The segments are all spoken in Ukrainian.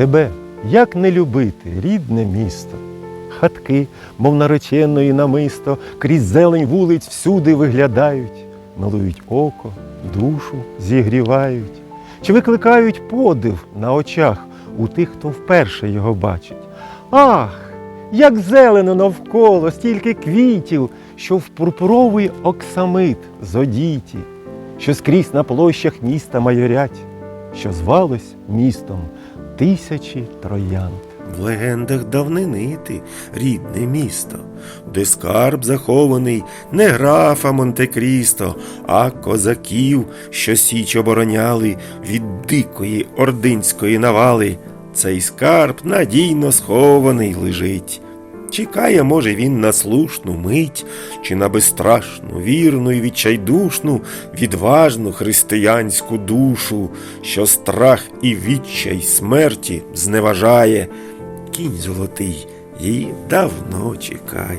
Тебе як не любити, рідне місто? Хатки, мов нареченої намисто, крізь зелень вулиць всюди виглядають, милують око, душу зігрівають, чи викликають подив на очах у тих, хто вперше його бачить. Ах, як зелено навколо, стільки квітів, що в пурпуровий оксамит зодіті, що скрізь на площах міста майорять, що звалось містом тисячі троянд. В легендах давнини ти, рідне місто, де скарб захований не графа Монте-Крісто, а козаків, що січ обороняли від дикої ординської навали. Цей скарб надійно схований лежить. Чекає, може, він на слушну мить, чи на безстрашну, вірну і відчайдушну, відважну християнську душу, що страх і відчай смерті зневажає. Кінь золотий її давно чекає.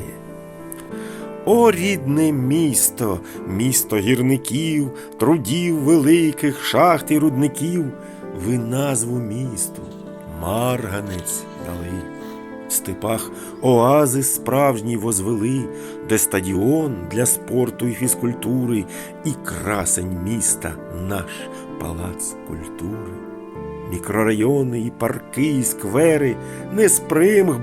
О, рідне місто, місто гірників, трудів великих, шахт і рудників, ви назву місту, марганець дали. Степах оазис справжній возвели, де стадіон для спорту і фізкультури, і красень міста наш палац культури. Мікрорайони і парки, і сквери не з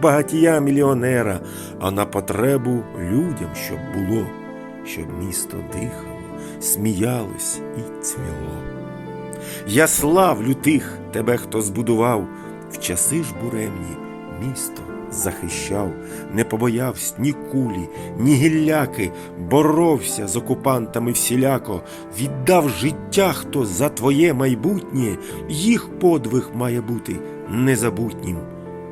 багатія мільйонера, а на потребу людям, щоб було, щоб місто дихало, сміялось і цвіло. Я славлю тих, тебе, хто збудував, в часи ж буремні місто захищав, не побоявсь ні кулі, ні гілляки, боровся з окупантами всіляко, віддав життя, хто за твоє майбутнє, їх подвиг має бути незабутнім.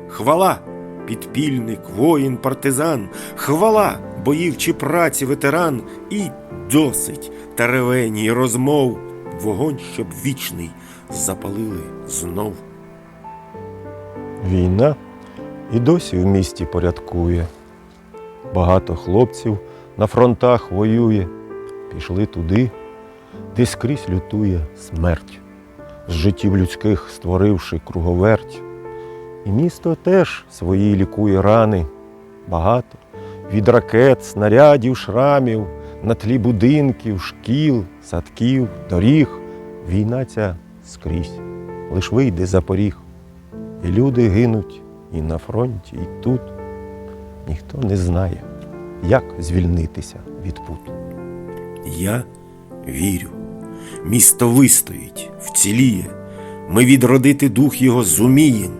Хвала, підпільник, воїн, партизан, хвала, боїв чи праці ветеран, і досить теревеній розмов, вогонь, щоб вічний запалили знов. Війна і досі в місті порядкує. Багато хлопців на фронтах воює, пішли туди, де скрізь лютує смерть, з життів людських створивши круговерть. І місто теж свої лікує рани, багато від ракет, снарядів, шрамів, на тлі будинків, шкіл, садків, доріг. Війна ця скрізь, лиш вийде за поріг. І люди гинуть і на фронті, і тут. Ніхто не знає, як звільнитися від пут. Я вірю. Місто вистоїть, вціліє. Ми відродити дух його зумієм,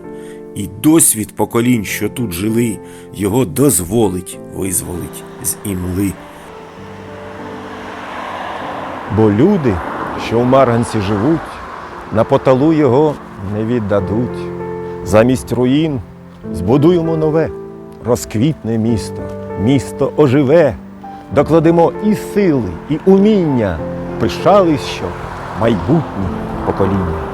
і досвід поколінь, що тут жили, його дозволить визволить з імли. Бо люди, що в Марганці живуть, на поталу його не віддадуть. Замість руїн збудуємо нове, розквітне місто, місто оживе, докладемо і сили, і уміння, пишались, що майбутні покоління.